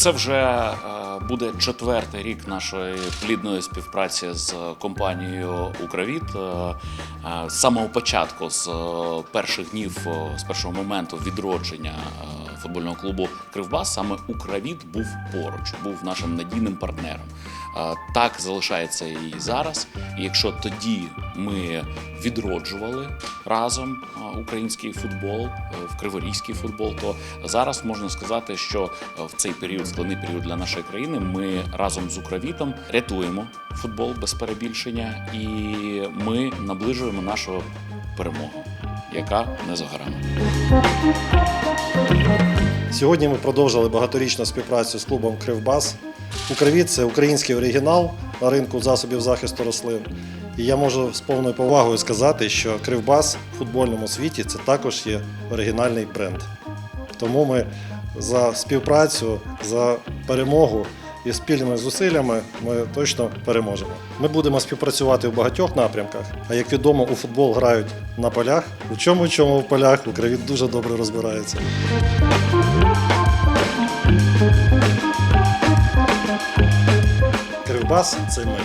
Це вже е, буде четвертий рік нашої плідної співпраці з компанією Укравіт. Е, е, З самого початку, з перших днів, з першого моменту відродження футбольного клубу Кривбас, саме Укравіт був поруч, був нашим надійним партнером. Так залишається і зараз. І якщо тоді ми відроджували разом український футбол, е, в криворізький футбол, то зараз можна сказати, що е, в цей період, складний період для нашої країни, ми разом з Укравітом рятуємо футбол без перебільшення, і ми наближуємо нашу перемогу, яка не за горами. Сьогодні ми продовжили багаторічну співпрацю з клубом Кривбас. Укрвіт це український оригінал на ринку засобів захисту рослин. І я можу з повною повагою сказати, що Кривбас в футбольному світі це також є оригінальний бренд. Тому ми за співпрацю, за перемогу і спільними зусиллями ми точно переможемо. Ми будемо співпрацювати в багатьох напрямках. А як відомо, у футбол грають на полях. У чому чому в полях Укрвіт дуже добре розбирається. Донбас це ми.